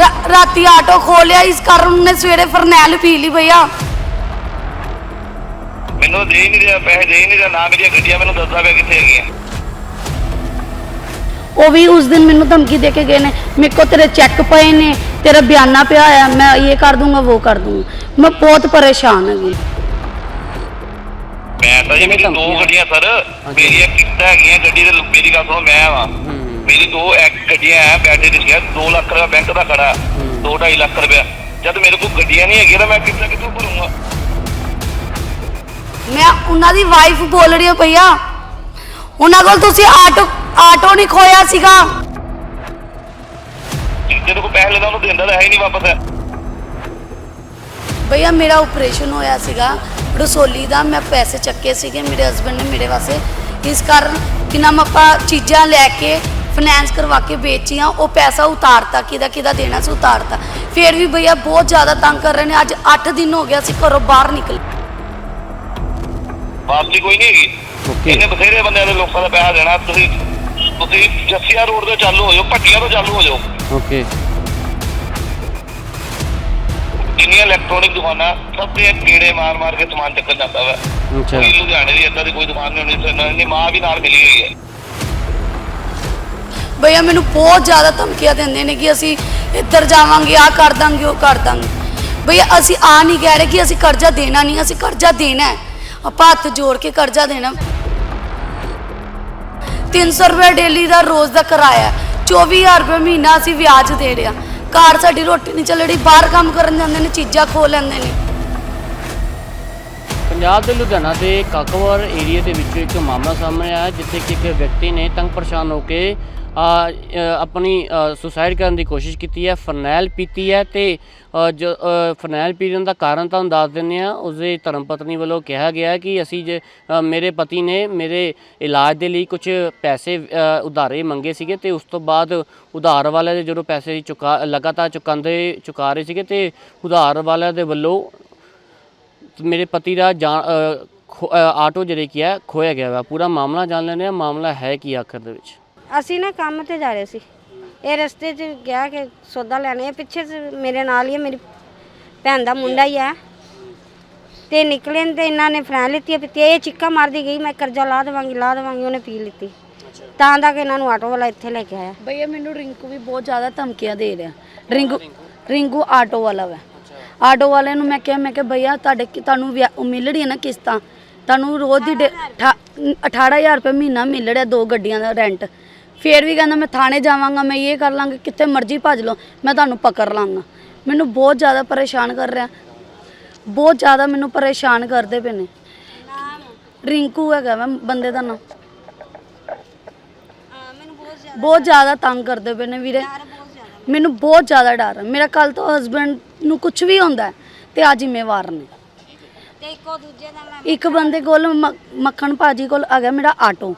ਰਾ- ਰਾਤੀ ਆਟੋ ਖੋਲਿਆ ਇਸ ਕਾਰਨ ਉਹਨੇ ਸਵੇਰੇ ਫਰਨੈਲ ਪੀ ਲਈ ਭਈਆ। ਮੈਨੂੰ ਦੇ ਹੀ ਨਹੀਂ ਰਿਹਾ ਪੈਸੇ ਦੇ ਹੀ ਨਹੀਂ ਰਿਹਾ ਨਾ ਮੇਰੀਆਂ ਗੱਡੀਆਂ ਮੈਨੂੰ ਦੱਸਦਾ ਪਿਆ ਕਿੱਥੇ ਹੈਗੀਆਂ। ਉਹ ਵੀ ਉਸ ਦਿਨ ਮੈਨੂੰ ਧਮਕੀ ਦੇ ਕੇ ਗਏ ਨੇ ਮੇਰੇ ਕੋ ਤੇਰੇ ਚੈੱਕ ਪਏ ਨੇ ਤੇਰਾ ਬਿਆਨਾ ਪਿਆ ਹੋਇਆ ਮੈਂ ਇਹ ਕਰ ਦੂੰਗਾ ਉਹ ਕਰ ਦੂੰਗਾ। ਮੈਂ ਬਹੁਤ ਪਰੇਸ਼ਾਨ ਹੈਗੀ। ਮੈਂ ਤਾਂ ਜੀ ਮੇਰੀ ਦੋ ਗੱਡੀਆਂ ਸਰ ਮੇਰੀਆਂ ਕਿਸ਼ਤਾਂ ਹੈਗੀਆਂ ਗੱਡੀ ਦੇ ਮੇਰੀ ਗੱਲ ਸੁਣੋ ਮੈਂ ਵਾ। ਮੇਰੀ ਦੋ ਐਕ ਗੱਡੀਆਂ ਆ ਬੈਟਰੀ ਦਿੱਤੀਆਂ 2 ਲੱਖ ਰੁਪਏ ਬੈਂਕ ਦਾ ਖੜਾ 2.5 ਲੱਖ ਰੁਪਏ ਜਦ ਮੇਰੇ ਕੋਲ ਗੱਡੀਆਂ ਨਹੀਂ ਹੈਗੀਆਂ ਤਾਂ ਮੈਂ ਕਿੱਥੇ ਕਿੱਥੋਂ ਭਰੂੰਗਾ? ਮੈਂ ਉਹਨਾਂ ਦੀ ਵਾਈਫ ਬੋਲ ਰਹੀ ਹਾਂ ਭਈਆ। ਉਹਨਾਂ ਕੋਲ ਤੁਸੀਂ ਆਟੋ ਆਟੋ ਨਹੀਂ ਖੋਇਆ ਸੀਗਾ। ਜਿਹਦੇ ਕੋਲ ਪੈਸੇ ਲੈਦਾ ਉਹਨੂੰ ਦਿੰਦਾ ਤਾਂ ਹੈ ਹੀ ਨਹੀਂ ਵਾਪਸ। ਭਈਆ ਮੇਰਾ ਆਪਰੇਸ਼ਨ ਹੋਇਆ ਸੀਗਾ ਰਸੋਲੀ ਦਾ ਮੈਂ ਪੈਸੇ ਚੱਕੇ ਸੀਗੇ ਮੇਰੇ ਹਸਬੰਡ ਨੇ ਮੇਰੇ ਵਾਸਤੇ। ਇਸ ਕਾਰਨ ਕਿ ਨਾਮ ਆਪਾਂ ਚੀਜ਼ਾਂ ਲੈ ਕੇ ਫਾਈਨੈਂਸ ਕਰਵਾ ਕੇ ਵੇਚੀਆਂ ਉਹ ਪੈਸਾ ਉਤਾਰਤਾ ਕਿਹਦਾ ਕਿਹਦਾ ਦੇਣਾ ਸੀ ਉਤਾਰਤਾ ਫਿਰ ਵੀ ਭਈਆ ਬਹੁਤ ਜ਼ਿਆਦਾ ਤੰਗ ਕਰ ਰਹੇ ਨੇ ਅੱਜ 8 ਦਿਨ ਹੋ ਗਿਆ ਸੀ ਘਰੋਂ ਬਾਹਰ ਨਿਕਲ ਵਾਪਸੀ ਕੋਈ ਨਹੀਂ ਹੈਗੀ Okay. ਇਹਨੇ ਬਥੇਰੇ ਬੰਦਿਆਂ ਦੇ ਲੋਕਾਂ ਦਾ ਪੈਸਾ ਦੇਣਾ ਤੁਸੀਂ ਤੁਸੀਂ ਜੱਸੀਆ ਰੋਡ ਤੋਂ ਚਾਲੂ ਹੋ ਜਾਓ ਭੱਟੀਆਂ ਤੋਂ ਚਾਲੂ ਹੋ ਜਾਓ ਓਕੇ ਜਿੰਨੀਆਂ ਇਲੈਕਟ੍ਰੋਨਿਕ ਦੁਕਾਨਾਂ ਸਭ ਤੇ ਕੀੜੇ ਮਾਰ ਮਾਰ ਕੇ ਸਮਾਨ ਚੱਕਣ ਜਾਂਦਾ ਵਾ ਅੱਛਾ ਕੋਈ ਲੁਧਿਆਣੇ ਦੀ ਏਦਾਂ ਦੀ ਕੋਈ ਦੁਕਾਨ ਨਹੀਂ ਹੋਣੀ ਤੇ ਇਹਦੀ ਮਾਂ ਵੀ ਨਾਲ ਮਿਲੀ ਹੋਈ ਹੈ ਭਈਆ ਮੈਨੂੰ ਬਹੁਤ ਜ਼ਿਆਦਾ ਧਮਕੀਆਂ ਦਿੰਦੇ ਨੇ ਕਿ ਅਸੀਂ ਇੱਧਰ ਜਾਵਾਂਗੇ ਆ ਕਰ ਦਾਂਗੇ, ਉਹ ਕਰ ਦਾਂਗੇ। ਭਈਆ ਅਸੀਂ ਆ ਨਹੀਂ ਕਹਿ ਰਹੇ ਕਿ ਅਸੀਂ ਕਰਜ਼ਾ ਦੇਣਾ ਨਹੀਂ, ਅਸੀਂ ਕਰਜ਼ਾ ਦੇਣਾ ਹੈ। ਆਪਾਂ ਹੱਥ ਜੋੜ ਕੇ ਕਰਜ਼ਾ ਦੇਣਾ। 300 ਰੁਪਏ ਡੇਲੀ ਦਾ ਰੋਜ਼ ਦਾ ਕਿਰਾਇਆ 24000 ਰੁਪਏ ਮਹੀਨਾ ਅਸੀਂ ਵਿਆਜ ਦੇ ਰਿਹਾ ਘਰ ਸਾਡੀ ਰੋਟੀ ਨਹੀਂ ਚੱਲ ਰਹੀ, ਬਾਹਰ ਕੰਮ ਕਰਨ ਜਾਂਦੇ ਨੇ, ਚੀਜ਼ਾਂ ਖੋ ਲੈਂਦੇ ਨੇ। ਪੰਜਾਬ ਦੇ ਲੁਧਿਆਣਾ ਦੇ ਕਾਕਵਾਰ ਏਰੀਆ ਦੇ ਵਿੱਚ ਇੱਕ ਮਾਮਲਾ ਸਾਹਮਣੇ ਆਇਆ, ਜਿੱਥੇ ਕਿ ਇੱਕ ਵਿਅਕਤੀ ਨੇ ਤੰਗ ਪਰੇਸ਼ਾਨ ਹੋ ਕੇ ਆਪਣੀ ਸੁਸਾਈਡ ਕਰਨ ਦੀ ਕੋਸ਼ਿਸ਼ ਕੀਤੀ ਹੈ, ਫਰਨੈਲ ਪੀਤੀ ਹੈ ਤੇ ਜੋ ਫਰਨੈਲ ਪੀਣ ਦਾ ਕਾਰਨ ਤੁਹਾਨੂੰ ਦੱਸ ਦਿੰਦੇ ਆ ਉਸਦੇ ਧਰਮ ਪਤਨੀ ਵੱਲੋਂ ਕਿਹਾ ਗਿਆ ਕਿ ਅਸੀਂ ਜੇ ਮੇਰੇ ਪਤੀ ਨੇ ਮੇਰੇ ਇਲਾਜ ਦੇ ਲਈ ਕੁਝ ਪੈਸੇ ਉਧਾਰੇ ਮੰਗੇ ਸੀਗੇ ਤੇ ਉਸ ਤੋਂ ਬਾਅਦ ਉਧਾਰ ਵਾਲਿਆਂ ਦੇ ਜਦੋਂ ਪੈਸੇ ਚੁਕਾ, ਲਗਾਤਾਰ ਚੁਕਾਉਂਦੇ, ਚੁਕਾ ਰਹੇ ਸੀਗੇ ਤੇ ਉਧਾਰ ਵਾਲਿਆਂ ਦੇ ਵੱਲੋਂ ਮੇਰੇ ਪਤੀ ਦਾ ਜਾਨ ਖੋ- ਆਟੋ ਜਿਹੜੇ ਕੀ ਹੈ ਖੋਇਆ ਗਿਆ ਵਾ। ਪੂਰਾ ਮਾਮਲਾ ਜਾਣ ਲੈਂਦੇ ਆ ਮਾਮਲਾ ਹੈ ਕੀ ਆਖਰ ਦੇ ਵਿੱਚ? ਅਸੀਂ ਨਾ ਕੰਮ ਤੇ ਜਾ ਰਹੇ ਸੀ। ਇਹ ਰਸਤੇ 'ਚ ਗਿਆ ਕਿ ਸੌਦਾ ਲੈਣੇ। ਪਿੱਛੇ ਸੇ ਮੇਰੇ ਨਾਲ ਹੀ ਹੈ, ਮੇਰੀ ਭੈਣ ਦਾ ਮੁੰਡਾ ਹੀ ਹੈ ਤੇ ਨਿਕਲੇ ਨੇ ਤੇ ਇਹਨਾਂ ਨੇ ਫਰਾਂ ਲਿੱਤੀ ਪੀਤੀ ਇਹ ਚਿੱਕਾ ਮਾਰਦੀ ਗਈ ਮੈਂ ਕਰਜ਼ਾ ਲਾ ਦੇਵਾਂਗੀ ਲਾ ਦੇਵਾਂਗੀ ਉਹਨੇ ਪੀ ਲਿੱਤੀ। ਤਾਂ ਦਾ ਕਿ ਇਹਨਾਂ ਨੂੰ ਆਟੋ ਵਾਲਾ ਇੱਥੇ ਲੈ ਕੇ ਆਇਆ। ਭਈਆ ਮੈਨੂੰ ਰਿੰਕੂ ਵੀ ਬਹੁਤ ਜ਼ਿਆਦਾ ਧਮਕੀਆਂ ਦੇ ਰਿਹਾ। ਰਿੰਕੂ ਰਿੰਕੂ ਆਟੋ ਵਾਲਾ ਵਾ। ਆਟੋ ਵਾਲੇ ਨੂੰ ਮੈਂ ਕਿਹਾ ਮੈਂ ਕਿਹਾ ਭਈਆ ਤੁਹਾਡੇ ਕੀ- ਤੁਹਾਨੂੰ ਵਿਆ- ਉਹ ਮਿਲ ਰਹੀ ਹੈ ਨਾ ਕਿਸ਼ਤਾਂ? ਤੁਹਾਨੂੰ ਰੋਜ਼ ਦੀ ਡੇ- ਠਾ- 18000 ਰੁਪਏ ਮਹੀਨਾ ਮਿਲ ਰਿਹਾ ਦੋ ਗੱਡੀਆਂ ਦਾ ਰੈਂਟ। ਫੇਰ ਵੀ ਕਹਿੰਦਾ ਮੈਂ ਥਾਣੇ ਜਾਵਾਂਗਾ ਮੈਂ ਇਹ ਕਰ ਲਾਂਗਾ ਕਿੱਥੇ ਮਰਜ਼ੀ ਭੱਜ ਲਓ ਮੈਂ ਤੁਹਾਨੂੰ ਪਕੜ ਲਾਂਗਾ। ਮੈਨੂੰ ਬਹੁਤ ਜ਼ਿਆਦਾ ਪਰੇਸ਼ਾਨ ਕਰ ਰਿਹਾ। ਬਹੁਤ ਜ਼ਿਆਦਾ ਮੈਨੂੰ ਪਰੇਸ਼ਾਨ ਕਰਦੇ ਪਏ ਨੇ। ਰਿੰਕੂ ਹੈਗਾ ਵਾ ਬੰਦੇ ਦਾ ਨਾਮ ਬਹੁਤ ਜ਼ਿਆਦਾ ਤੰਗ ਕਰਦੇ ਪਏ ਨੇ ਵੀਰੇ। ਮੈਨੂੰ ਬਹੁਤ ਜ਼ਿਆਦਾ ਡਰ। ਹੈ ਮੇਰਾ ਕੱਲ ਤੋਂ ਹਸਬੰਡ ਨੂੰ ਕੁਝ ਵੀ ਹੁੰਦਾ ਤੇ ਆ ਜ਼ਿੰਮੇਵਾਰ ਨੇ। ਇੱਕੋ ਮੈਂ ਬੰਦੇ ਕੋਲ ਮ- ਮੱਖਣ ਭਾਜੀ ਕੋਲ ਹੈਗਾ ਮੇਰਾ ਆਟੋ।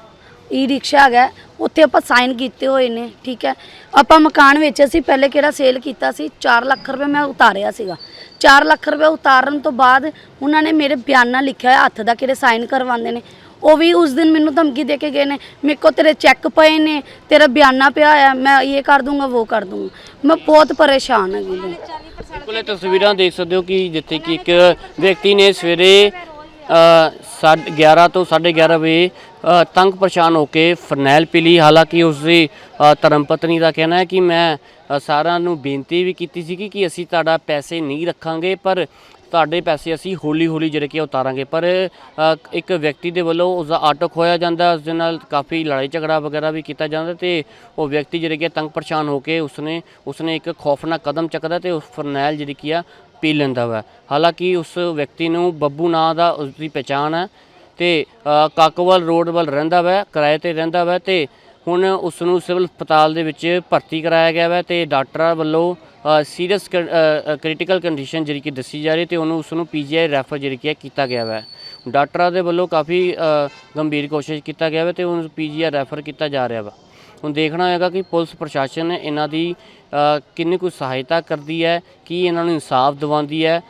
ਈ ਰਿਕਸ਼ਾ ਹੈਗਾ। ਉੱਥੇ ਆਪਾਂ ਸਾਈਨ ਕੀਤੇ ਹੋਏ ਨੇ, ਠੀਕ ਹੈ। ਆਪਾਂ ਮਕਾਨ ਵੇਚਿਆ ਸੀ ਪਹਿਲੇ ਕਿਹੜਾ ਸੇਲ ਕੀਤਾ ਸੀ? 4 ਲੱਖ ਰੁਪਏ ਮੈਂ ਉਤਾਰਿਆ ਸੀਗਾ। 4 ਲੱਖ ਰੁਪਏ ਉਤਾਰਨ ਤੋਂ ਬਾਅਦ ਉਹਨਾਂ ਨੇ ਮੇਰੇ ਬਿਆਨਾ ਲਿਖਿਆ ਹੋਇਆ, ਹੱਥ ਦਾ ਕਿਹੜੇ ਸਾਈਨ ਕਰਵਾਉਂਦੇ ਨੇ। ਉਹ ਵੀ ਉਸ ਦਿਨ ਮੈਨੂੰ ਧਮਕੀ ਦੇ ਕੇ ਗਏ ਨੇ, ਮੇਰੇ ਕੋ ਤੇਰੇ ਚੈੱਕ ਪਏ ਨੇ, ਤੇਰਾ ਬਿਆਨਾ ਪਿਆ ਹੋਇਆ, ਮੈਂ ਇਹ ਕਰ ਦੂੰਗਾ, ਉਹ ਕਰ ਦੂੰਗਾ। ਮੈਂ ਬਹੁਤ ਪਰੇਸ਼ਾਨ ਹੈਗੀ। ਬਿਲਕੁਲ, ਇਹ ਤਸਵੀਰਾਂ ਦੇਖ ਸਕਦੇ ਹੋ ਕਿ ਜਿੱਥੇ ਕਿ ਇੱਕ ਵਿਅਕਤੀ ਨੇ ਸਵੇਰੇ ਸਾਢੇ 11 ਤੋਂ 11:30 ਵਜੇ ਤੰਗ ਪਰੇਸ਼ਾਨ ਹੋ ਕੇ ਫਰਨੈਲ ਪੀ ਲਈ। ਹਾਲਾਂਕਿ ਉਸ ਦੀ ਧਰਮ ਪਤਨੀ ਦਾ ਕਹਿਣਾ ਹੈ ਕਿ ਮੈਂ ਸਾਰਿਆਂ ਨੂੰ ਬੇਨਤੀ ਵੀ ਕੀਤੀ ਸੀ ਕਿ ਅਸੀਂ ਤੁਹਾਡਾ ਪੈਸੇ ਨਹੀਂ ਰੱਖਾਂਗੇ, ਪਰ ਤੁਹਾਡੇ ਪੈਸੇ ਅਸੀਂ ਹੌਲੀ ਹੌਲੀ ਜਿਹੜੇ ਕਿ ਉਤਾਰਾਂਗੇ। ਪਰ ਇੱਕ ਵਿਅਕਤੀ ਦੇ ਵੱਲੋਂ ਉਸ ਦਾ ਆਟੋ ਖੋਇਆ ਜਾਂਦਾ ਉਸ ਦੇ ਨਾਲ ਕਾਫੀ ਲੜਾਈ ਝਗੜਾ ਵਗੈਰਾ ਵੀ ਕੀਤਾ ਜਾਂਦਾ ਤੇ ਉਹ ਵਿਅਕਤੀ ਜਿਹੜੇ ਕਿ ਤੰਗ ਪਰੇਸ਼ਾਨ ਹੋ ਕੇ ਉਸਨੇ ਉਸਨੇ ਇੱਕ ਖੌਫਨਾਕ ਕਦਮ ਚੱਕਦਾ ਤੇ ਉਸ ਫਰਨੈਲ ਜਿਹੜੀ ਕੀ ਆ ਪੀ ਲੈਂਦਾ ਵਾ। ਹਾਲਾਂਕਿ ਉਸ ਵਿਅਕਤੀ ਨੂੰ ਬੱਬੂ ਨਾਂ ਦਾ ਉਸ ਦੀ ਪਛਾਣ ਹੈ ਤੇ ਅ, ਕਾਕੋਵਾਲ ਰੋਡ ਵੱਲ ਰਹਿੰਦਾ ਵਾ ਕਿਰਾਏ ਤੇ ਰਹਿੰਦਾ ਵਾ ਤੇ ਹੁਣ ਉਸ ਨੂੰ ਸਿਵਲ ਹਸਪਤਾਲ ਦੇ ਵਿੱਚ ਭਰਤੀ ਕਰਾਇਆ ਗਿਆ ਵਾ ਤੇ ਡਾਕਟਰਾਂ ਵੱਲੋਂ ਸੀਰੀਅਸ ਕ੍ਰਿਟੀਕਲ ਕੰਡੀਸ਼ਨ ਜਿਹੜੀ ਕਿ ਦੱਸੀ ਜਾ ਰਹੀ ਤੇ ਉਹਨੂੰ ਉਸ ਨੂੰ ਪੀਜੀਆਈ ਰੈਫਰ ਜਿਹੜੀ ਕਿ ਹੈ ਕੀਤਾ ਗਿਆ ਵਾ। ਡਾਕਟਰਾਂ ਦੇ ਵੱਲੋਂ ਕਾਫੀ ਅ, ਗੰਭੀਰ ਕੋਸ਼ਿਸ਼ ਕੀਤਾ ਗਿਆ ਵਾ ਤੇ ਉਹਨੂੰ ਪੀਜੀਆਈ ਰੈਫਰ ਕੀਤਾ ਜਾ ਰਿਹਾ ਵਾ। ਹੁਣ ਦੇਖਣਾ ਹੋਏਗਾ ਕਿ ਪੁਲਿਸ ਪ੍ਰਸ਼ਾਸਨ ਇਹਨਾਂ ਦੀ ਕਿੰਨੀ ਕੁ ਸਹਾਇਤਾ ਕਰਦੀ ਹੈ, ਕੀ ਇਹਨਾਂ ਨੂੰ ਇਨਸਾਫ ਦਿਵਾਉਂਦੀ ਹੈ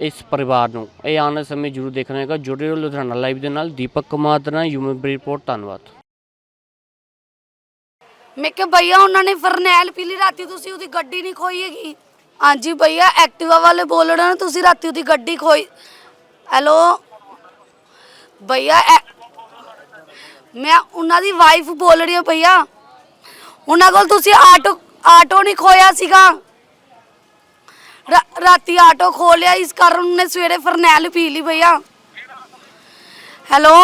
ਇਸ ਪਰਿਵਾਰ ਨੂੰ। ਇਹ ਆਉਣ ਵਾਲੇ ਸਮੇਂ ਜ਼ਰੂਰ ਦੇਖਣਾ ਹੋਏਗਾ। ਜੁੜੇ ਰਹੋ ਲੁਧਿਆਣਾ ਲਾਈਵ ਦੇ ਨਾਲ। ਦੀਪਕ ਕੁਮਾਰ ਦਾ ਯੂਮਨ ਰਿਪੋਰਟ। ਧੰਨਵਾਦ। ਮੈਂ ਕਿਹਾ ਭਈਆ, ਉਹਨਾਂ ਨੇ ਫਰਨੈਲ ਪੀਲੀ ਰਾਤੀ ਤੁਸੀਂ ਉਹਦੀ ਗੱਡੀ ਨਹੀਂ ਖੋਈ ਹੈਗੀ। ਹਾਂਜੀ ਭਈਆ, ਐਕਟਿਵਾ ਵਾਲੇ ਬੋਲਣਾ ਰਹੇ ਤੁਸੀਂ ਰਾਤੀ ਉਹਦੀ ਗੱਡੀ ਖੋਈ। ਹੈਲੋ? ਭਈਆ, ਐ- ਮੈਂ ਉਹਨਾਂ ਦੀ ਵਾਈਫ ਬੋਲ ਰਹੀ ਹਾਂ ਭਈਆ। ਉਹਨਾਂ ਕੋਲ ਤੁਸੀਂ ਆਟੋ ਆਟੋ ਨਹੀਂ ਖੋਇਆ ਸੀਗਾ। ਰਾਤੀ ਆਟੋ ਖੋ ਲਿਆ ਇਸ ਕਾਰਨ ਉਹਨੇ ਸਵੇਰੇ ਫਰਨੈਲ ਪੀ ਲਈ ਭਈਆ। ਹੈਲੋ?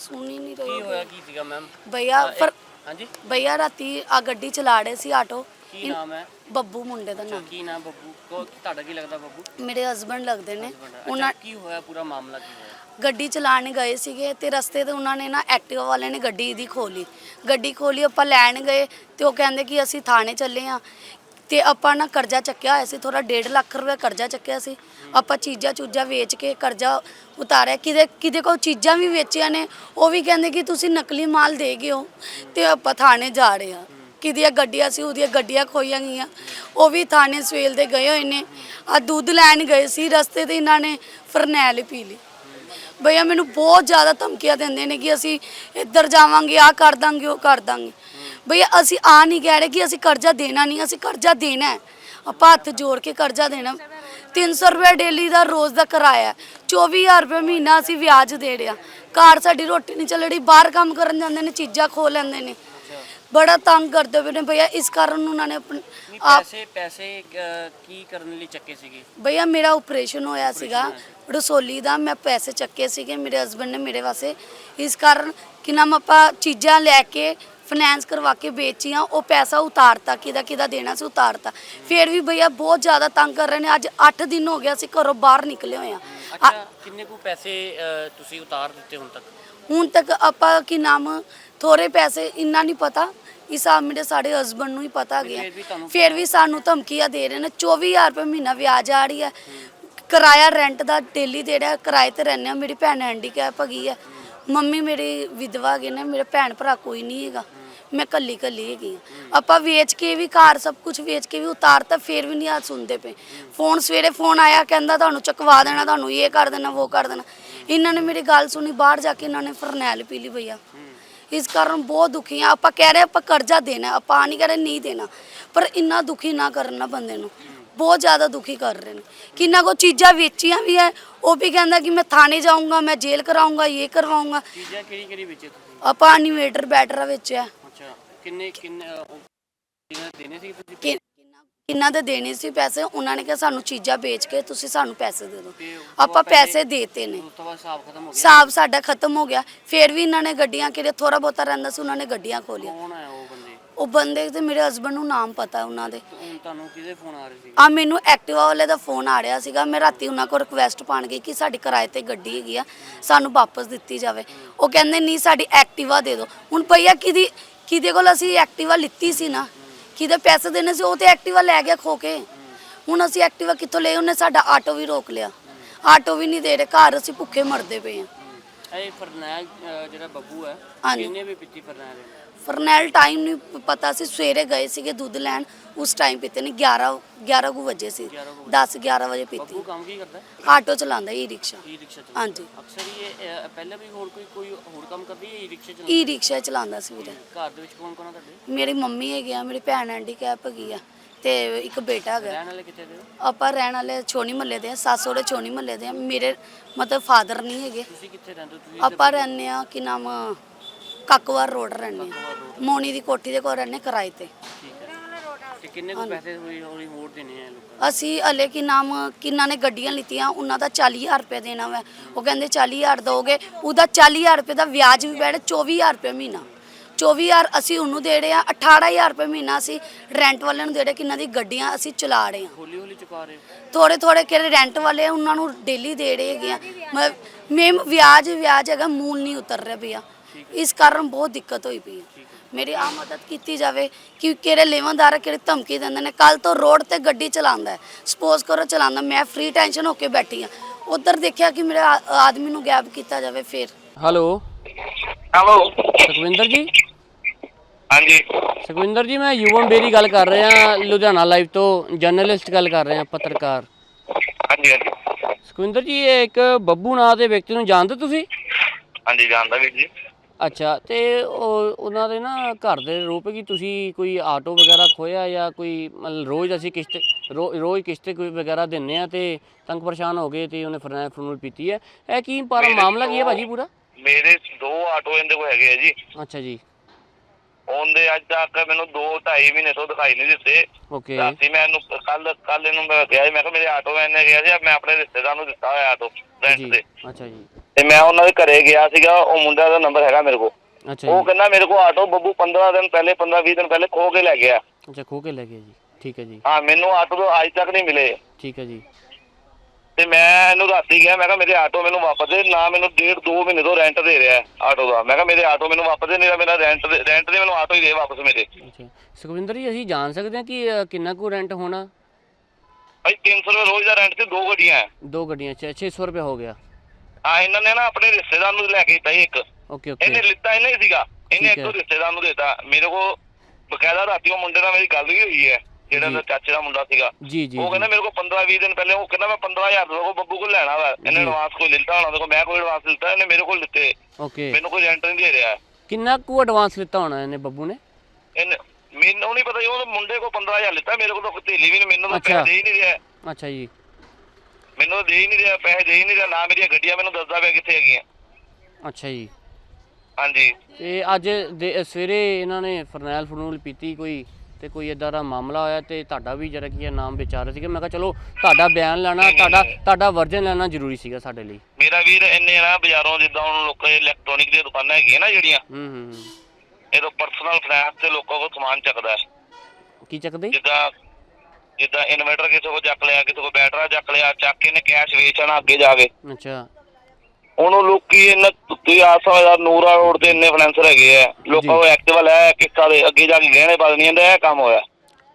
ਸੁਣੀ ਨਹੀਂ ਕੀ ਰਹੀ ਹੋਇਆ ਕੀ ਸੀਗਾ ਮੈਮ ਭਈਆ ਪਰ ਹਾਂਜੀ? ਭਈਆ ਰਾਤੀ ਆ ਗੱਡੀ ਚਲਾ ਰਹੇ ਸੀ ਆਟੋ। ਕੀ ਨਾਮ ਹੈ? ਬੱਬੂ ਮੁੰਡੇ ਦਾ ਨਾਮ। ਕੀ ਨਾਮ ਬੱਬੂ? ਕੋ ਤੁਹਾਡਾ ਕੀ ਲੱਗਦਾ ਬੱਬੂ? ਮੇਰੇ ਹਸਬੰਡ ਲੱਗਦੇ ਨੇ। ਉਹਨਾਂ ਕੀ ਹੋਇਆ ਪੂਰਾ ਮਾਮਲਾ ਕੀ ਹੋਇਆ? ਗੱਡੀ ਚਲਾਣ ਗਏ ਸੀਗੇ ਤੇ ਰਸਤੇ ਤੇ ਉਹਨਾਂ ਨੇ ਨਾ ਐਕਟਿਵਾ ਵਾਲੇ ਨੇ ਗੱਡੀ ਦੀ ਖੋਲੀ। ਗੱਡੀ ਖੋਲੀ, ਆਪਾਂ ਲੈਣ ਗਏ ਤੇ ਉਹ ਕਹਿੰਦੇ ਕਿ ਅਸੀਂ ਥਾਣੇ ਚੱਲੇ ਆ। ਤੇ ਆਪਾਂ ਨਾ ਕਰਜ਼ਾ ਚੱਕਿਆ ਹੋਇਆ ਸੀ ਥੋੜਾ 1.5 ਲੱਖ ਰੁਪਏ ਕਰਜ਼ਾ ਚੱਕਿਆ ਸੀ। ਆਪਾਂ ਚੀਜ਼ਾਂ ਚੂਜ਼ਾਂ ਵੇਚ ਕੇ ਕਰਜ਼ਾ ਉਤਾਰਿਆ। ਕਿਤੇ ਕਿਤੇ ਕੋਲ ਚੀਜ਼ਾਂ ਵੀ ਵੇਚੀਆਂ ਨੇ, ਉਹ ਵੀ ਕਹਿੰਦੇ ਕਿ ਤੁਸੀਂ ਨਕਲੀ ਮਾਲ ਦੇ ਗਏ ਹੋ ਤੇ ਆਪਾਂ ਥਾਣੇ ਜਾ ਰਹੇ ਆ। ਕਿਹਦੀਆਂ ਗੱਡੀਆਂ ਸੀ, ਉਹਦੀਆਂ ਗੱਡੀਆਂ ਖੋਈਆਂ ਗਈਆਂ। ਉਹ ਵੀ ਥਾਣੇ ਸਵੇਲ ਦੇ ਗਏ ਹੋਏ ਨੇ। ਆ ਦੁੱਧ ਲੈਣ ਗਏ ਸੀ, ਰਸਤੇ ਤੇ ਇਹਨਾਂ ਨੇ ਫਰਨੈਲ ਪੀ ਲਈ। ਭਈਆ, ਮੈਨੂੰ ਬਹੁਤ ਜ਼ਿਆਦਾ ਧਮਕੀਆਂ ਦਿੰਦੇ ਨੇ ਕਿ ਅਸੀਂ ਇੱਧਰ ਜਾਵਾਂਗੇ ਆ ਕਰ ਦਾਂਗੇ, ਉਹ ਕਰ ਦਾਂਗੇ। ਭਈਆ, ਅਸੀਂ ਆ ਨਹੀਂ ਕਹਿ ਰਹੇ ਕਿ ਅਸੀਂ ਕਰਜ਼ਾ ਦੇਣਾ ਨਹੀਂ, ਅਸੀਂ ਕਰਜ਼ਾ ਦੇਣਾ ਹੈ। ਆਪਾਂ ਹੱਥ ਜੋੜ ਕੇ ਕਰਜ਼ਾ ਦੇਣਾ। 300 ਰੁਪਏ ਡੇਲੀ ਦਾ ਰੋਜ਼ ਦਾ ਕਿਰਾਇਆ ਹੈ। 24000 ਰੁਪਏ ਮਹੀਨਾ ਅਸੀਂ ਵਿਆਜ ਦੇ ਰਹੇ ਘਰ ਸਾਡੀ ਰੋਟੀ ਨਹੀਂ ਚੱਲੜੀ ਬਾਹਰ ਕੰਮ ਕਰਨ ਜਾਂਦੇ ਨੇ, ਚੀਜ਼ਾਂ ਖੋ ਲੈਂਦੇ ਨੇ। ਬੜਾ ਤੰਗ ਕਰਦੇ ਪਏ ਨੇ ਭਈਆ ਇਸ ਕਾਰਨ ਉਹਨਾਂ ਨੇ ਆਪਣੇ ਨਹੀਂ ਆਪ ਪੈਸੇ ਪੈਸੇ ਅਹ, ਕੀ ਕਰਨ ਲਈ ਚੱਕੇ ਸੀਗੇ? ਭਈਆ ਮੇਰਾ ਆਪਰੇਸ਼ਨ ਹੋਇਆ ਸੀਗਾ ਰਸੋਲੀ ਦਾ ਮੈਂ ਪੈਸੇ ਚੱਕੇ ਸੀਗੇ ਮੇਰੇ ਹਸਬੰਡ ਨੇ ਮੇਰੇ ਵਾਸਤੇ। ਇਸ ਕਾਰਨ ਕਿ ਨਾਮ ਆਪਾਂ ਚੀਜ਼ਾਂ ਲੈ ਕੇ ਫਾਈਨੈਂਸ ਕਰਵਾ ਕੇ ਵੇਚੀਆਂ ਉਹ ਪੈਸਾ ਉਤਾਰਤਾ ਕਿਹਦਾ ਕਿਹਦਾ ਦੇਣਾ ਸੀ ਉਤਾਰਤਾ। ਫਿਰ ਵੀ ਭਈਆ ਬਹੁਤ ਜ਼ਿਆਦਾ ਤੰਗ ਕਰ ਰਹੇ ਨੇ। ਅੱਜ 8 ਦਿਨ ਹੋ ਗਿਆ ਸੀ ਘਰੋਂ ਬਾਹਰ ਨਿਕਲੇ ਹੋਏ ਆ ਅੱਛਾ ਕਿੰਨੇ ਕੁ ਪੈਸੇ ਅਹ, ਤੁਸੀਂ ਉਤਾਰ ਦਿੱਤੇ ਹੁਣ ਤੱਕ? ਹੁਣ ਤੱਕ ਆਪਾਂ ਕੀ ਨਾਮ ਥੋੜੇ ਪੈਸੇ ਇੰਨਾ ਨਹੀਂ ਪਤਾ। ਹਿਸਾਬ ਮੇਰੇ ਸਾਡੇ ਹਸਬੰਡ ਨੂੰ ਹੀ ਪਤਾ ਗਿਆ। ਫਿਰ ਵੀ ਸਾਨੂੰ ਧਮਕੀਆਂ ਦੇ ਰਹੇ ਨੇ 24000 ਰੁਪਏ ਮਹੀਨਾ ਵਿਆਜ ਆ ਰਹੀ ਹੈ। ਕਿਰਾਇਆ ਰੈਂਟ ਦਾ ਡੇਲੀ ਦੇ ਰਿਹਾ ਕਿਰਾਏ ਤੇ ਰਹਿੰਦੇ ਆ ਮੇਰੀ ਭੈਣ ਹੈਂਡੀਕੈਪ ਹੈਗੀ ਹੈ। ਮੰਮੀ ਮੇਰੀ ਵਿਧਵਾ ਹੈਗੇ ਨੇ ਮੇਰੇ ਭੈਣ ਭਰਾ ਕੋਈ ਨਹੀਂ ਹੈਗਾ। ਮੈਂ ਕੱਲੀ ਕੱਲੀ ਹੈਗੀ ਆਪਾਂ ਵੇਚ ਕੇ ਵੀ ਘਰ ਸਭ ਕੁਝ ਵੇਚ ਕੇ ਵੀ ਉਤਾਰਤਾ ਫਿਰ ਵੀ ਨਹੀਂ ਆ ਸੁਣਦੇ ਪਏ। ਫੋਨ ਸਵੇਰੇ ਫੋਨ ਆਇਆ ਕਹਿੰਦਾ ਤੁਹਾਨੂੰ ਚਕਵਾ ਦੇਣਾ ਤੁਹਾਨੂੰ ਇਹ ਕਰ ਦੇਣਾ ਉਹ ਕਰ ਦੇਣਾ। ਇਹਨਾਂ ਨੇ ਮੇਰੀ ਗੱਲ ਸੁਣੀ ਬਾਹਰ ਜਾ ਕੇ ਇਹਨਾਂ ਨੇ ਫਰਨੈਲ ਪੀ ਲਈ ਭਈਆ। ਇਸ ਕਾਰਨ ਬਹੁਤ ਦੁਖੀ ਆ ਆਪਾਂ ਕਹਿ ਰਹੇ ਆਪਾਂ ਕਰਜ਼ਾ ਦੇਣਾ ਆਪਾਂ ਨਹੀਂ ਕਹਿ ਰਹੇ ਨਹੀਂ ਦੇਣਾ। ਪਰ ਇੰਨਾ ਦੁਖੀ ਨਾ ਕਰਨਾ ਬੰਦੇ ਨੂੰ। ਬਹੁਤ ਜ਼ਿਆਦਾ ਦੁਖੀ ਕਰ ਰਹੇ ਨੇ। ਕਿੰਨਾ ਕੋ ਚੀਜ਼ਾਂ ਵੇਚੀਆਂ ਵੀ ਹੈ ਉਹ ਵੀ ਕਹਿੰਦਾ ਕਿ ਮੈਂ ਥਾਣੇ ਜਾਊਂਗਾ ਮੈਂ ਜੇਲ੍ਹ ਕਰਾਊਂਗਾ ਇਹ ਕਰਵਾਊਂਗਾ। ਚੀਜ਼ਾਂ ਕਿਹੜੀ ਕਿਹੜੀ ਵੇਚੇ ਤੁਸੀਂ? ਆਪਾਂ ਇਨਵੇਟਰ ਬੈਟਰਾ ਵੇਚਿਆ। ਅੱਛਾ। ਕਿੰਨੇ ਕਿੰਨੇ ਉਹ ਦੇਣੇ ਸੀ ਤੁਸੀਂ? ਕਿ- ਕਿੰਨਾ ਦੇ ਦੇਣੇ ਸੀ ਪੈਸੇ ਉਹਨਾਂ ਨੇ ਕਿਹਾ ਸਾਨੂੰ ਚੀਜ਼ਾਂ ਵੇਚ ਕੇ ਤੁਸੀਂ ਸਾਨੂੰ ਪੈਸੇ ਦੇ ਦਿਓ। ਤੇ ਉਹ ਆਪਾਂ ਪੈਸੇ ਦੇਤੇ ਨੇ। ਉਸ ਤੋਂ ਬਾਅਦ ਹਿਸਾਬ ਖਤਮ ਹੋ ਗਿਆ। ਹਿਸਾਬ ਸਾਡਾ ਖਤਮ ਹੋ ਗਿਆ। ਫਿਰ ਵੀ ਇਹਨਾਂ ਨੇ ਗੱਡੀਆਂ ਕਿਹੜੇ ਥੋੜਾ ਬਹੁਤਾ ਰਹਿੰਦਾ ਸੀ ਉਹਨਾਂ ਨੇ ਗੱਡੀਆਂ ਖੋਲੀਆਂ ਕੌਣ ਉਹ ਬੰਦੇ? ਉਹ ਬੰਦੇ ਤੇ ਮੇਰੇ ਹਸਬੰਡ ਨੂੰ ਨਾਮ ਪਤਾ ਉਹਨਾਂ ਦੇ। ਤੇ ਹੁਣ ਤੁਹਾਨੂੰ ਕਿਹਦੇ ਫੋਨ ਆ ਰਹੇ ਸੀ ਆ ਮੈਨੂੰ ਐਕਟਿਵਾ ਵਾਲੇ ਦਾ ਫੋਨ ਆ ਰਿਹਾ ਸੀਗਾ। ਮੈਂ ਰਾਤੀ ਉਹਨਾਂ ਕੋਲ ਰਿਕੁਐਸਟ ਪਾਣ ਗਈ ਕਿ ਸਾਡੀ ਕਿਰਾਏ ਤੇ ਗੱਡੀ ਹੈਗੀ ਆ ਸਾਨੂੰ ਵਾਪਸ ਦਿੱਤੀ ਜਾਵੇ। ਉਹ ਕਹਿੰਦੇ ਨਹੀਂ ਸਾਡੀ ਐਕਟਿਵਾ ਦੇ ਦਿਓ। ਹੁਣ ਭਈਆ ਕਿਹਦੀ ਕਿਹਦੇ ਕੋਲ ਅਸੀਂ ਐਕਟਿਵਾ ਲਿੱਤੀ ਸੀ ਨਾ ਕਿਹਦੇ ਪੈਸੇ ਦੇਣੇ ਸੀ ਉਹ ਤੇ ਐਕਟਿਵਾ ਲੈ ਗਿਆ ਖੋ ਕੇ ਹੁਣ ਅਸੀਂ ਐਕਟਿਵਾ ਕਿੱਥੋਂ ਲਈ ਉਹਨੇ ਸਾਡਾ ਆਟੋ ਵੀ ਰੋਕ ਲਿਆ ਆਟੋ ਵੀ ਨਹੀਂ ਦੇ ਰਹੇ ਘਰ ਅਸੀਂ ਭੁੱਖੇ ਮਰਦੇ ਪਏ ਆ ਇਹ ਫਰਨੈਲ ਜਿਹੜਾ ਬੱਬੂ ਹੈ ਹਾਂਜੀ। ਵੀ ਪੀਤੀ ਫਰਨੈਲ? ਫਰਨੈਲ ਟਾਈਮ ਨਹੀਂ ਪਤਾ ਸੀ ਸਵੇਰੇ ਗਏ ਸੀਗੇ ਦੁੱਧ ਲੈਣ ਉਸ ਟਾਈਮ ਪੀਤੇ ਨੇ 11 11 ਕੁ ਵਜੇ ਸੀ 11 ਕੁ 10 11 ਵਜੇ ਪੀਤੀ। ਬੱਬੂ ਕੰਮ ਕੀ ਕਰਦਾ? ਆਟੋ ਚਲਾਉਂਦਾ ਈ ਰਿਕਸ਼ਾ ਈ ਰਿਕਸ਼ਾ ਚਲਾਉਂਦਾ। ਹਾਂਜੀ। ਅਕਸਰ ਹੀ ਇਹ ਅਹ, ਪਹਿਲਾਂ ਵੀ ਹੋਰ ਕੋਈ ਕੋਈ ਹੋਰ ਕੰਮ ਕਰਦੀ ਹੈ ਈ ਰਿਕਸ਼ਾ ਚਲਾਉਂਦੀ? ਈ ਰਿਕਸ਼ਾ ਚਲਾਉਂਦਾ ਸੀ ਵੀਰੇ ਘਰ ਦੇ ਵਿੱਚ ਕੌਣ ਕੌਣ ਆ ਤੁਹਾਡੇ? ਮੇਰੀ ਮੰਮੀ ਹੈਗੀ ਆ ਮੇਰੀ ਭੈਣ ਹੈਂਡੀਕੈਪ ਹੈਗੀ ਆ ਤੇ ਇੱਕ ਬੇਟਾ ਹੈਗਾ। ਰਹਿਣ ਵਾਲੇ ਕਿੱਥੇ ਦੇ ਹੋ? ਆਪਾਂ ਰਹਿਣ ਵਾਲੇ ਛੋਣੀ ਮੱਲੇ ਦੇ ਆ ਸਾਸੋੜੇ ਛੋਣੀ ਮੱਲੇ ਦੇ ਆ ਮੇਰੇ ਮਤਲਬ ਫਾਦਰ ਨਹੀਂ ਹੈਗੇ। ਤੁਸੀਂ ਕਿੱਥੇ ਰਹਿੰਦੇ ਹੋ? ਤੁਸੀਂ ਆਪਾਂ ਰਹਿੰਦੇ ਆ ਕਿ ਨਾਮ ਕੱਕਵਾਰ ਰੋਡ ਰਹਿੰਦੇ ਆ ਮੋਣੀ ਦੀ ਕੋਠੀ ਦੇ ਕੋਲ ਰਹਿੰਦੇ ਕਿਰਾਏ ਤੇ। ਠੀਕ ਹੈ ਤੇ ਕਿੰਨੇ ਕੁ ਪੈਸੇ ਹੋਈ ਹੋਈ ਹੋਰ ਦੇਣੇ ਆ ਲੋਕਾਂ ਅਸੀਂ ਹਲੇ ਕੀ ਨਾਮ ਕਿੰਨਾ ਨੇ ਗੱਡੀਆਂ ਲਿੱਤੀਆਂ ਉਹਨਾਂ ਦਾ 40000 ਰੁਪਏ ਦੇਣਾ ਵਾ। ਉਹ ਕਹਿੰਦੇ 40000 ਦੋਗੇ ਉਹਦਾ 40000 ਰੁਪਏ ਦਾ ਵਿਆਜ ਵੀ ਬੈਠ 24000 ਰੁਪਏ ਮਹੀਨਾ। 24000 ਅਸੀਂ ਉਹਨੂੰ ਦੇ ਰਹੇ ਆ 18000 ਰੁਪਏ ਮਹੀਨਾ ਅਸੀਂ ਰੈਂਟ ਵਾਲਿਆਂ ਨੂੰ ਦੇ ਰਹੇ ਕਿੰਨਾ ਦੀ ਗੱਡੀਆਂ ਅਸੀਂ ਚਲਾ ਰਹੇ ਆ ਹੌਲੀ ਹੌਲੀ ਚੁਕਾ ਰਹੇ ਹੋ? ਥੋੜੇ ਥੋੜੇ ਕਿਹੜੇ ਰੈਂਟ ਵਾਲੇ ਆ, ਉਹਨਾਂ ਨੂੰ ਡੇਲੀ ਦੇ ਰਹੇ ਹੈਗੇ ਆ। ਮ- ਮੇਮ ਵਿਆਜ ਵਿਆਜ ਹੈਗਾ ਮੂਲ ਨਹੀਂ ਉਤਰ ਰਿਹਾ ਪਿਆ। ਇਸ ਕਾਰਨ ਬਹੁਤ ਦਿੱਕਤ ਹੋਈ ਪਈ ਹੈ। ਮੇਰੀ ਆ ਮਦਦ ਕੀਤੀ ਜਾਵੇ ਕਿ ਕਿਹੜੇ ਲੇਵਾਂਦਾਰ ਆ, ਕਿਹੜੇ ਧਮਕੀ ਦਿੰਦੇ ਨੇ। ਕੱਲ ਤੋਂ ਰੋਡ ਤੇ ਗੱਡੀ ਚਲਾਉਂਦਾ ਹੈ। ਸਪੋਜ਼ ਕਰੋ ਚਲਾਉਂਦਾ ਮੈਂ ਫ੍ਰੀ ਟੈਨਸ਼ਨ ਹੋ ਕੇ ਬੈਠੀ ਆ ਉਧਰ ਦੇਖਿਆ ਕਿ ਮੇਰੇ ਆ- ਆਦਮੀ ਨੂੰ ਗੈਪ ਕੀਤਾ ਜਾਵੇ ਫਿਰ। ਹੈਲੋ ਹੈਲੋ ਸੁਖਵਿੰਦਰ ਜੀ? ਹਾਂਜੀ। ਸੁਖਵਿੰਦਰ ਜੀ ਮੈਂ ਯੂਵਮ ਬੇਰੀ ਗੱਲ ਕਰ ਰਿਹਾ ਲੁਧਿਆਣਾ ਲਾਈਵ ਤੋਂ ਜਰਨਲਿਸਟ ਗੱਲ ਕਰ ਰਿਹਾ ਪੱਤਰਕਾਰ। ਹਾਂਜੀ ਹਾਂਜੀ। ਸੁਖਵਿੰਦਰ ਜੀ ਇਹ ਇੱਕ ਬੱਬੂ ਨਾਂ ਦੇ ਵਿਅਕਤੀ ਨੂੰ ਜਾਣਦੇ ਤੁਸੀਂ? ਹਾਂਜੀ ਜਾਣਦਾ ਵੀਰ ਜੀ। ਅੱਛਾ ਤੇ ਉਹ ਉਹਨਾਂ ਦੇ ਨਾ ਘਰ ਦੇ ਰੂਪ ਕਿ ਤੁਸੀਂ ਕੋਈ ਆਟੋ ਵਗੈਰਾ ਖੋਇਆ ਜਾਂ ਕੋਈ ਮਤਲਬ ਰੋਜ਼ ਅਸੀਂ ਕਿਸ਼ਤ ਰੋ- ਰੋਜ਼ ਕਿਸ਼ਤ ਕੋਈ ਵਗੈਰਾ ਦਿੰਨੇ ਆ ਤੇ ਤੰਗ ਪਰੇਸ਼ਾਨ ਹੋ ਗਏ ਤੇ ਉਹਨੇ ਫਰਨੈਲ ਫਰਨੂਲ ਪੀਤੀ ਹੈ। ਇਹ ਕੀ ਪਰ ਮਾਮਲਾ ਕੀ ਹੈ ਭਾਜੀ ਪੂਰਾ? ਮੇਰੇ ਦੋ ਆਟੋ ਇਹਦੇ ਕੋਲ ਹੈਗੇ ਆ ਜੀ। ਅੱਛਾ ਜੀ। ਉਹਦੇ ਅੱਜ ਤੱਕ ਮੈਨੂੰ 2 2.5 ਮਹੀਨੇ ਤੋਂ ਦਿਖਾਈ ਨਹੀਂ ਦਿੱਤੇ। ਓਕੇ। ਰਾਤੀ ਮੈਂ ਇਹਨੂੰ ਕੱਲ ਕੱਲ ਇਹਨੂੰ ਮੈਂ ਕਿਹਾ ਸੀ ਮੈਂ ਕਿਹਾ ਮੇਰੇ ਆਟੋ ਮੈਨ ਗਿਆ ਸੀ ਮੈਂ ਆਪਣੇ ਰਿਸ਼ਤੇਦਾਰ ਨੂੰ ਦਿੱਤਾ ਹੋਇਆ ਆਟੋ ਰੈਂਟ ਜੀ ਤੇ। ਅੱਛਾ ਜੀ। ਤੇ ਮੈਂ ਉਹਨਾਂ ਦੇ ਘਰੇ ਗਿਆ ਸੀਗਾ ਉਹ ਮੁੰਡਾ ਦਾ ਨੰਬਰ ਹੈਗਾ ਮੇਰੇ ਕੋਲ। ਅੱਛਾ ਉਹ ਜੀ। ਕਹਿੰਦਾ ਮੇਰੇ ਕੋਲ ਆਟੋ ਬੱਬੂ 15 ਦਿਨ ਪਹਿਲੇ 15 20 ਦਿਨ ਪਹਿਲੇ ਖੋ ਕੇ ਲੈ ਗਿਆ। ਅੱਛਾ ਖੋ ਕੇ ਲੈ ਗਏ ਜੀ। ਠੀਕ ਹੈ ਜੀ। ਹਾਂ ਮੈਨੂੰ ਆਟੋ ਤੋਂ ਅੱਜ ਤੱਕ ਨਹੀਂ ਮਿਲੇ। ਠੀਕ ਹੈ ਜੀ। ਤੇ ਮੈਂ ਇਹਨੂੰ ਰਾਤੀ ਗਿਆ ਮੈਂ ਕਿਹਾ ਮੇਰੇ ਆਟੋ ਮੈਨੂੰ ਵਾਪਸ ਦੇ ਨਾ ਮੈਨੂੰ ਡੇਢ ਦੋ ਮਹੀਨੇ ਤੋਂ ਰੈਂਟ ਦੇ ਰਿਹਾ ਹੈ ਆਟੋ ਦਾ। ਮੈਂ ਕਿਹਾ ਮੇਰੇ ਆਟੋ ਮੈਨੂੰ ਵਾਪਸ ਦੇ ਨਹੀਂ ਤਾਂ ਮੇਰਾ ਰੈਂਟ ਦੇ ਰੈਂਟ ਦੇ ਮੈਨੂੰ ਆਟੋ ਹੀ ਦੇ ਵਾਪਸ ਮੇਰੇ। ਅੱਛਾ। ਸੁਖਵਿੰਦਰ ਜੀ ਅਸੀਂ ਜਾਣ ਸਕਦੇ ਹਾਂ ਕਿ ਅ, ਕਿੰਨਾ ਕੁ ਰੈਂਟ ਹੋਣਾ? ਭਾਈ 300 ਰੁਪਏ ਰੋਜ਼ ਦਾ ਰੈਂਟ ਤੇ ਦੋ ਗੱਡੀਆਂ ਹੈ। ਦੋ ਗੱਡੀਆਂ ਚ 600 ਰੁਪਏ ਹੋ ਗਿਆ। ਹਾਂ ਇਹਨਾਂ ਨੇ ਨਾ ਆਪਣੇ ਰਿਸ਼ਤੇਦਾਰ ਨੂੰ ਲੈ ਕੇ ਦਿੱਤਾ ਸੀ ਇੱਕ। ਓਕੇ ਇਹਨੇ ਓਕੇ ਲਿੱਤਾ ਇਹਨੇ ਸੀਗਾ। ਇਹਨੇ ਠੀਕ ਇੱਕ। ਰਿਸ਼ਤੇਦਾਰ ਨੂੰ ਦਿੱਤਾ। ਮੇਰੇ ਕੋਲ ਬਕਾਇਦਾ ਰਾਤੀ ਉਹ ਮੁੰਡੇ ਨਾਲ ਮੇਰੀ ਗੱਲ ਵੀ ਹੋਈ ਹੈ ਜਿਹੜਾ ਜੀ। ਉਹਦਾ ਚਾਚੇ ਦਾ ਮੁੰਡਾ ਸੀਗਾ। ਜੀ ਜੀ ਉਹ ਕਹਿੰਦਾ ਮੇਰੇ ਕੋਲ 15 20 ਦਿਨ ਪਹਿਲੇ ਉਹ ਕਹਿੰਦਾ ਮੈਂ 15000 ਰੁਪਏ ਕੋਲ ਬੱਬੂ ਕੋਲ ਲੈਣਾ ਵਾ। ਇਹਨੇ ਜੀ। ਐਡਵਾਂਸ ਕੋਈ ਲਿੱਤਾ ਹੋਣਾ ਦੇਖੋ ਮੈਂ ਕੋਈ ਐਡਵਾਂਸ ਲਿੱਤਾ ਇਹਨੇ ਮੇਰੇ ਕੋਲ ਲਿੱਤੇ। ਓਕੇ। ਮੈਨੂੰ ਕੋਈ ਰੈਂਟ ਨਹੀਂ ਦੇ ਰਿਹਾ। ਕਿੰਨਾ ਕੁ ਐਡਵਾਂਸ ਲਿੱਤਾ ਹੋਣਾ ਇਹਨੇ ਬੱਬੂ ਨੇ? ਇਹਨੇ ਮੈਨੂੰ ਨਹੀਂ ਪਤਾ ਜੀ ਉਹ ਮੁੰਡੇ ਕੋਲ 15000 ਲਿੱਤਾ ਮੇਰੇ ਕੋਲ ਤਾਂ ਕੋਈ ਥੇਲੀ ਵੀ ਨਹੀਂ ਮੈਨੂੰ ਤਾਂ ਅੱਛਾ। ਪੈਸੇ ਦੇ ਹੀ ਨਹੀਂ ਰਿਹਾ। ਅੱਛਾ ਜੀ। ਮੈਨੂੰ ਦੇ ਹੀ ਨਹੀਂ ਰਿਹਾ ਪੈਸੇ ਦੇ ਹੀ ਨਹੀਂ ਰਿਹਾ ਨਾ ਮੇਰੀਆਂ ਗੱਡੀਆਂ ਮੈਨੂੰ ਦੱਸਦਾ ਪਿਆ ਕਿੱਥੇ ਹੈਗੀਆਂ। ਅੱਛਾ ਜੀ। ਹਾਂਜੀ। ਤੇ ਅੱਜ ਦੇ ਸਵੇਰੇ ਇਹਨਾਂ ਨੇ ਫਰਨੈਲ ਫਰਨੂਲ ਪੀਤੀ ਕੋਈ ਤੇ ਕੋਈ ਇਦਾਂ ਦਾ ਮਾਮਲਾ ਹੋਇਆ ਤੇ ਤੁਹਾਡਾ ਵੀ ਜਰਾ ਕੀ ਹੈ ਨਾਮ ਵਿਚਾਰ ਸੀਗਾ। ਮੈਂ ਕਿਹਾ ਚਲੋ ਤੁਹਾਡਾ ਬਿਆਨ ਲੈਣਾ ਤੁਹਾਡਾ ਤੁਹਾਡਾ ਵਰਜਨ ਲੈਣਾ ਜ਼ਰੂਰੀ ਸੀਗਾ ਸਾਡੇ ਲਈ। ਮੇਰਾ ਵੀਰ ਇੰਨੇ ਨਾ ਬਾਜ਼ਾਰੋਂ ਜਿੱਦਾਂ ਹੁਣ ਲੋਕਾਂ ਦੇ ਇਲੈਕਟ੍ਰੋਨਿਕ ਦੀਆਂ ਦੁਕਾਨਾਂ ਹੈਗੀਆਂ ਨਾ ਜਿਹੜੀਆਂ ਹੂੰ ਹੂੰ ਹੂੰ। ਇਹ ਤਾਂ ਪਰਸਨਲ ਫਾਈਨੈਂਸ ਤੇ ਲੋਕਾਂ ਕੋਲ ਸਮਾਨ ਚੱਕਦਾ ਹੈ। ਕੀ ਚੱਕਦੇ? ਜਿੱਦਾਂ ਜਿੱਦਾਂ ਇਨਵਰਟਰ ਕਿਸੇ ਕੋਲ ਚੱਕ ਲਿਆ ਕਿਸੇ ਕੋਲ ਬੈਟਰਾ ਚੱਕ ਲਿਆ ਚੱਕ ਕੇ ਨੇ ਕੈਸ਼ ਵੇਚਣਾ ਅੱਗੇ ਜਾ ਕੇ। ਅੱਛਾ। ਉਹਨੂੰ ਲੋਕੀ ਇਹਨਾਂ ਤੁਸੀਂ ਆ ਸਮਝਦਾ ਨੂਰਾ ਰੋਡ ਤੇ ਇੰਨੇ ਫਾਈਨੈਂਸਰ ਹੈਗੇ ਆ। ਲੋਕਾਂ ਕੋਲ ਐਕਟਿਵ ਲੈ ਕਿੱਕਾ ਦੇ ਅੱਗੇ ਜਾ ਕੇ ਗਹਿਣੇ ਪਾ ਜਾਂਦਾ ਇਹ ਕੰਮ ਹੋਇਆ।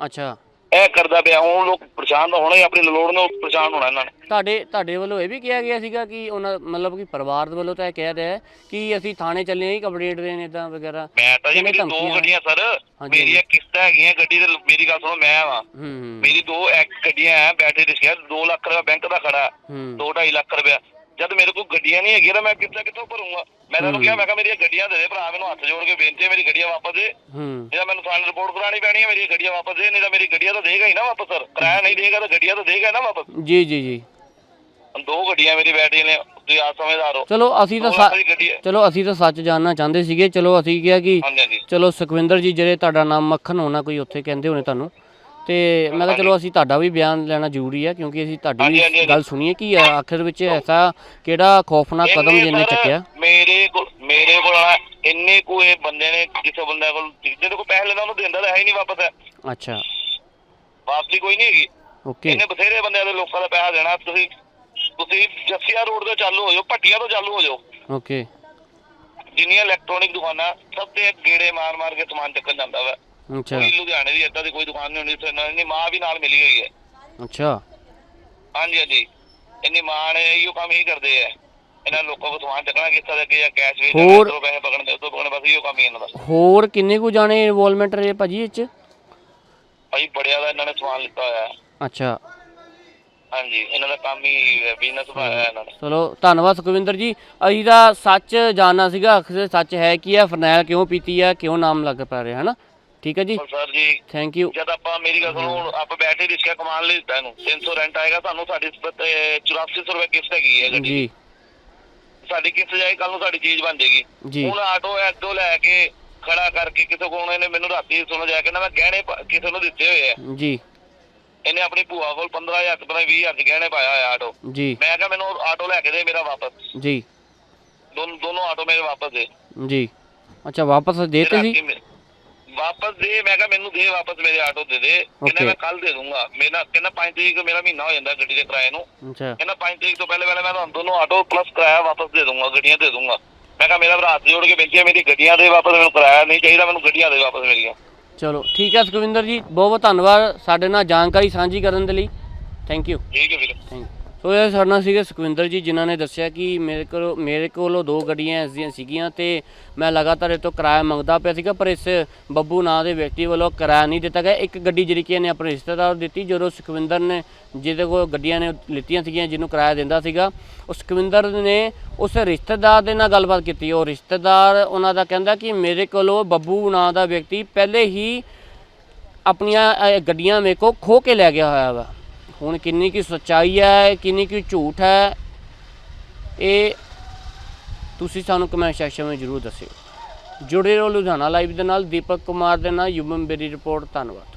ਅੱਛਾ। ਇਹ ਕਰਦਾ ਪਿਆ ਹੁਣ ਲੋਕ ਪਰੇਸ਼ਾਨ ਤਾਂ ਹੋਣਾ ਹੀ ਆਪਣੀ ਲੋੜ ਨੂੰ ਪਰੇਸ਼ਾਨ ਹੋਣਾ ਇਹਨਾਂ ਨੇ। ਤੁਹਾਡੇ ਤੁਹਾਡੇ ਵੱਲੋਂ ਇਹ ਵੀ ਕਿਹਾ ਗਿਆ ਸੀਗਾ ਕਿ ਉਹਨਾਂ ਮਤਲਬ ਕਿ ਪਰਿਵਾਰ ਦੇ ਵੱਲੋਂ ਤਾਂ ਇਹ ਕਹਿ ਰਿਹਾ ਹੈ ਕਿ ਅਸੀਂ ਥਾਣੇ ਚੱਲੇ ਹਾਂ ਜੀ ਕੰਪਲੇਂਟ ਦੇਣ ਇਦਾਂ ਵਗੈਰਾ। ਮੈਂ ਤਾਂ ਜੀ ਮੇਰੀ ਦੋ? ਗੱਡੀਆਂ ਸਰ। ਮੇਰੀਆਂ ਕਿਸ਼ਤਾਂ ਹੈਗੀਆਂ ਗੱਡੀ ਦੇ ਮੇਰੀ ਗੱਲ ਸੁਣੋ ਮੈਂ ਹੂੰ ਹੂੰ। ਮੇਰੀ ਦੋ ਐਕ ਗੱਡੀਆਂ ਆ ਬੈਟਰੀ ਰਿਸਕਿਆ 2 ਲੱਖ ਰੁਪਏ ਬੈਂਕ ਦਾ ਖੜਾ ਹੂੰ 2.5 ਲੱਖ ਰੁਪਏ ਜਦ ਮੇਰੇ ਕੋਲ ਗੱਡੀਆਂ ਨਹੀਂ ਹੈਗੀਆਂ ਤਾਂ ਮੈਂ ਕਿੱਥੇ ਕਿੱਥੋਂ ਭਰੂੰਗਾ? ਮੈਂ ਤੁਹਾਨੂੰ ਕਿਹਾ ਮੈਂ ਕਿਹਾ ਮੇਰੀਆਂ ਗੱਡੀਆਂ ਦੇ ਦੇ ਭਰਾ ਮੈਨੂੰ ਹੱਥ ਜੋੜ ਕੇ ਬੇਨਤੀ ਹੈ ਮੇਰੀ ਗੱਡੀਆਂ ਵਾਪਸ ਦੇ। ਹੂੰ। ਇਹਦਾ ਮੈਨੂੰ ਥਾਣੇ ਰਿਪੋਰਟ ਕਰਾਣੀ ਪੈਣੀ ਹੈ ਮੇਰੀ ਗੱਡੀਆਂ ਵਾਪਸ ਦੇ ਨਹੀਂ ਤਾਂ ਮੇਰੀ ਗੱਡੀਆਂ ਤਾਂ ਦੇਗਾ ਹੀ ਨਾ ਵਾਪਸ ਸਰ। ਕਿਰਾਇਆ ਨਹੀਂ ਦੇਗਾ ਤਾਂ ਗੱਡੀਆਂ ਤਾਂ ਦੇਗਾ ਨਾ ਵਾਪਸ। ਜੀ ਜੀ ਜੀ। ਦੋ ਗੱਡੀਆਂ ਮੇਰੀ ਬੈਟਰੀ ਨੇ ਤੁਸੀਂ ਆਪ ਸਮਝਦਾਰ ਹੋ ਚਲੋ ਅਸੀਂ ਤਾਂ ਚਲੋ ਅਸੀਂ ਤਾਂ ਸੱਚ ਜਾਣਨਾ ਚਾਹੁੰਦੇ ਸੀਗੇ। ਚਲੋ ਅਸੀਂ ਕਿਹਾ ਕਿ ਚਲੋ ਸੁਖਵਿੰਦਰ ਜੀ ਜਿਹੜੇ ਤੁਹਾਡਾ ਨਾਮ ਮੱਖਣ ਹੋਣਾ ਕੋਈ ਉੱਥੇ ਕਹਿੰਦੇ ਹੋਣੇ ਤੁਹਾਨੂੰ? ਤੇ ਮੈਂ ਕਿਹਾ ਚਲੋ ਅਸੀਂ ਤੁਹਾਡਾ ਵੀ ਬਿਆਨ ਲੈਣਾ ਜ਼ਰੂਰੀ ਹੈ ਕਿਉਂਕਿ ਅਸੀਂ ਤੁਹਾਡੀ ਹਾਂਜੀ, ਹਾਂਜੀ, ਵੀ ਹਾਂਜੀ। ਗੱਲ ਸੁਣੀਏ ਕਿ ਆਖਿਰ ਵਿੱਚ ਐਸਾ ਕਿਹੜਾ ਖੌਫਨਾਕ ਕਦਮ ਸਰ ਚੱਕਿਆ? ਮੇਰੇ ਕੋਲ ਮੇਰੇ ਕੋਲ ਆ ਇੰਨੇ ਕੋ ਇਹ ਬੰਦੇ ਨੇ ਕਿਸੇ ਬੰਦੇ ਕੋਲ ਜਿਹਦੇ ਕੋਲ ਪੈਸੇ ਲੈਂਦਾ ਉਹਨੂੰ ਦਿੰਦਾ ਤਾਂ ਹੈ ਹੀ ਨਹੀਂ ਵਾਪਸ। ਅੱਛਾ। ਵਾਪਸੀ ਕੋਈ ਨਹੀਂ ਹੈਗੀ। ਓਕੇ। ਇਹਨੇ ਬਥੇਰੇ ਬੰਦਿਆਂ ਦੇ ਲੋਕਾਂ ਦਾ ਪੈਸਾ ਦੇਣਾ ਤੁਸੀਂ ਤੁਸੀਂ ਜੱਸੀਆ ਰੋਡ ਤੋਂ ਚਾਲੂ ਹੋ ਜਾਓ ਭੱਟੀਆਂ ਤੋਂ ਚਾਲੂ ਹੋ ਜਾਓ। ਓਕੇ। ਜਿੰਨੀਆਂ ਇਲੈਕਟ੍ਰੋਨਿਕ ਦੁਕਾਨਾਂ ਸਭ ਤੇ ਗੇੜੇ ਮਾਰ ਮਾਰ ਕੇ ਸਮਾਨ ਚੱਕਣ ਜਾਂਦਾ ਵਾ। ਅੱਛਾ। ਕੋਈ ਲੁਧਿਆਣੇ ਦੀ ਏਦਾਂ ਦੀ ਕੋਈ ਦੁਕਾਨ ਨਹੀਂ ਹੁੰਦੀ ਇੱਥੇ ਇਹਨਾਂ ਦੀ ਮਾਂ ਵੀ ਨਾਲ ਮਿਲੀ ਹੋਈ ਹੈ। ਅੱਛਾ। ਹਾਂਜੀ ਹਾਂਜੀ। ਇੰਨੀ ਮਾਂ ਨੇ ਇਹੋ ਕੰਮ ਹੀ ਕਰਦੇ ਆ। ਇਹਨਾਂ ਲੋਕਾਂ ਕੋਲ ਸਮਾਨ ਚੱਕਣਾ ਕਿਸ ਤਰ੍ਹਾਂ ਅੱਗੇ ਜਾਂ ਕੈਸ਼ ਵੀ ਹੋਰ- ਤੋਂ ਪੈਸੇ ਪਕੜਨ ਦੇ ਉਦੋਂ ਪਕੜਨ ਬਸ ਇਹੋ ਕੰਮ ਹੀ ਇਹਨਾਂ ਦਾ। ਹੋਰ ਕਿੰਨੇ ਕੁ ਜਾਣੇ ਇਨਵੋਲਵਮੈਂਟ ਰਹੇ ਭਾਜੀ ਇਹ ਚ? ਭਾਈ ਬੜਿਆ ਦਾ ਇਹਨਾਂ ਨੇ ਸਮਾਨ ਲਿੱਤਾ ਹੋਇਆ। ਅੱਛਾ। ਹਾਂਜੀ ਇਹਨਾਂ ਦਾ ਕੰਮ ਹੀ ਬਿਜ਼ਨਸ ਬਣਾਇਆ ਇਹਨਾਂ ਨੇ। ਚਲੋ ਧੰਨਵਾਦ ਸੁਖਵਿੰਦਰ ਜੀ। ਅਸੀਂ ਤਾਂ ਸੱਚ ਜਾਣਨਾ ਸੀਗਾ ਅਕਸਰ ਸੱਚ ਹੈ ਕੀ ਹੈ ਫਰਨੈਲ ਕਿਉਂ ਪੀਤੀ ਹੈ ਕਿਉਂ ਨਾਮ ਲੱਗ ਪਾ ਰਿਹਾ ਹੈ ਨਾ ਠੀਕ ਹੈ ਜੀ? ਪਰ ਸਰ ਜੀ ਥੈਂਕ ਯੂ ਜਦ ਆਪਾਂ ਮੇਰੀ ਗੱਲ ਸੁਣੋ ਹੁਣ ਆਪਾਂ ਬੈਠੇ ਰਿਸ਼ਕਾ ਕਮਾਨ ਲਈ ਦਿੱਤਾ ਇਹਨੂੰ। 300 ਰੈਂਟ ਆਏਗਾ ਸਾਨੂੰ ਸਾਡੀ 8400 ਰੁਪਏ ਕਿਸ਼ਤ ਹੈਗੀ ਹੈ ਗੱਡੀ ਜੀ। ਸਾਡੀ ਕਿਸ਼ਤ ਜਾਏ ਕੱਲ ਨੂੰ ਸਾਡੀ ਚੀਜ਼ ਬਣ ਜਾਏਗੀ। ਜੀ। ਹੁਣ ਆਟੋ ਐਦੋਂ ਲੈ ਕੇ ਖੜਾ ਕਰਕੇ ਕਿਸੇ ਕੋਲ ਇਹਨੇ ਮੈਨੂੰ ਰਾਤੀ ਸੁਣ ਜਾ ਕੇ ਨਾ ਮੈਂ ਗਹਿਣੇ ਕਿਸੇ ਨੂੰ ਦਿੱਤੇ ਹੋਏ ਆ। ਜੀ। ਇਹਨੇ ਆਪਣੀ ਭੂਆ ਕੋਲ 15000 ਤੋਂ 20000 ਚ ਗਹਿਣੇ ਪਾਇਆ ਹੋਇਆ ਆਟੋ। ਜੀ। ਮੈਂ ਕਿਹਾ ਮੈਨੂੰ ਆਟੋ ਲੈ ਕੇ ਦੇ ਮੇਰਾ ਵਾਪਸ। ਜੀ। ਦੋਨੋਂ ਦੋਨੋਂ ਆਟੋ ਮੇਰੇ ਵਾਪਸ ਦੇ। ਜੀ। ਅੱਛਾ ਵਾਪਸ ਦੇਤੇ ਸੀ? ਵਾਪਸ ਦੇ ਮੈਂ ਕਿਹਾ ਮੈਨੂੰ ਦੇ ਵਾਪਸ ਮੇਰੇ ਆਟੋ ਦੇ ਦੇ। ਕਹਿੰਦਾ Okay. ਮੈਂ ਕੱਲ ਦੇ ਦੂੰਗਾ। ਮੇਰਾ ਕਹਿੰਦਾ 5 ਤਰੀਕ ਮੇਰਾ ਮਹੀਨਾ ਹੋ ਜਾਂਦਾ ਗੱਡੀ ਦੇ ਕਿਰਾਏ ਨੂੰ। ਅੱਛਾ। ਕਹਿੰਦਾ 5 ਤਰੀਕ ਤੋਂ ਪਹਿਲੇ ਪਹਿਲੇ ਮੈਂ ਤੁਹਾਨੂੰ ਦੋਨੋਂ ਆਟੋ ਪਲੱਸ ਕਿਰਾਇਆ ਵਾਪਸ ਦੇ ਦੂੰਗਾ ਗੱਡੀਆਂ ਦੇ ਦੂੰਗਾ। ਮੈਂ ਕਿਹਾ ਮੇਰਾ ਭਰਾ ਹੱਥ ਜੋੜ ਕੇ ਬੇਨਤੀ ਹੈ ਮੇਰੀ ਗੱਡੀਆਂ ਦੇ ਵਾਪਸ ਮੈਨੂੰ ਕਿਰਾਇਆ ਨਹੀਂ ਚਾਹੀਦਾ ਮੈਨੂੰ ਗੱਡੀਆਂ ਦੇ ਵਾਪਸ ਮੇਰੀਆਂ। ਚਲੋ ਠੀਕ ਹੈ ਸੁਖਵਿੰਦਰ ਜੀ ਬਹੁਤ ਬਹੁਤ ਧੰਨਵਾਦ ਸਾਡੇ ਨਾਲ ਜਾਣਕਾਰੀ ਸਾਂਝੀ ਕਰਨ ਦੇ ਲਈ। ਥੈਂਕ ਯੂ ਠੀਕ ਹੈ ਵੀਰੇ। ਥੈਂਕ ਤੋ ਇਹ ਸਾਡੇ ਨਾਲ ਸੀਗੇ ਸੁਖਵਿੰਦਰ ਜੀ, ਜਿਨ੍ਹਾਂ ਨੇ ਦੱਸਿਆ ਕਿ ਮੇਰੇ ਕੋਲ, ਮੇਰੇ ਕੋਲੋਂ ਦੋ ਗੱਡੀਆਂ ਇਸ ਦੀਆਂ ਸੀਗੀਆਂ ਤੇ ਮੈਂ ਲਗਾਤਾਰ ਇਹ ਤੋਂ ਕਿਰਾਇਆ ਮੰਗਦਾ ਪਿਆ ਸੀਗਾ, ਪਰ ਇਸ ਬੱਬੂ ਨਾਂ ਦੇ ਵਿਅਕਤੀ ਵੱਲੋਂ ਕਿਰਾਇਆ ਨਹੀਂ ਦਿੱਤਾ ਗਿਆ। ਇੱਕ ਗੱਡੀ ਜਿਹੜੀ ਕਿ ਇਹਨੇ ਆਪਣੇ ਰਿਸ਼ਤੇਦਾਰ ਨੂੰ ਦਿੱਤੀ, ਜਦੋਂ ਸੁਖਵਿੰਦਰ ਨੇ, ਜਿਹਦੇ ਕੋਲ ਗੱਡੀਆਂ ਨੇ ਲਿੱਤੀਆਂ ਸੀਗੀਆਂ, ਜਿਹਨੂੰ ਕਿਰਾਇਆ ਦਿੰਦਾ ਸੀਗਾ, ਉਹ ਸੁਖਵਿੰਦਰ ਨੇ ਉਸ ਰਿਸ਼ਤੇਦਾਰ ਦੇ ਨਾਲ ਗੱਲਬਾਤ ਕੀਤੀ। ਉਹ ਰਿਸ਼ਤੇਦਾਰ ਉਹਨਾਂ ਦਾ ਕਹਿੰਦਾ ਕਿ ਮੇਰੇ ਕੋਲੋਂ ਬੱਬੂ ਨਾਂ ਦਾ ਵਿਅਕਤੀ ਪਹਿਲੇ ਹੀ ਆਪਣੀਆਂ ਗੱਡੀਆਂ ਮੇਰੇ ਕੋ ਖੋ ਕੇ ਲੈ ਗਿਆ ਹੋਇਆ ਵਾ। ਹੁਣ ਕਿੰਨੀ ਕੀ ਸੱਚਾਈ ਹੈ, ਕਿੰਨੀ ਕੀ ਝੂਠ ਹੈ, ਇਹ ਤੁਸੀਂ ਸਾਨੂੰ ਕਮੈਂਟ ਸੈਕਸ਼ਨ ਵਿੱਚ ਜਰੂਰ ਦੱਸਿਓ। ਜੁੜੇ ਰਹੋ ਲੁਧਿਆਣਾ ਲਾਈਵ ਦੇ ਨਾਲ, ਦੀਪਕ ਕੁਮਾਰ ਦੇ ਨਾਲ ਯੂਮਨ ਬੇਰੀ ਰਿਪੋਰਟ ਧੰਨਵਾਦ।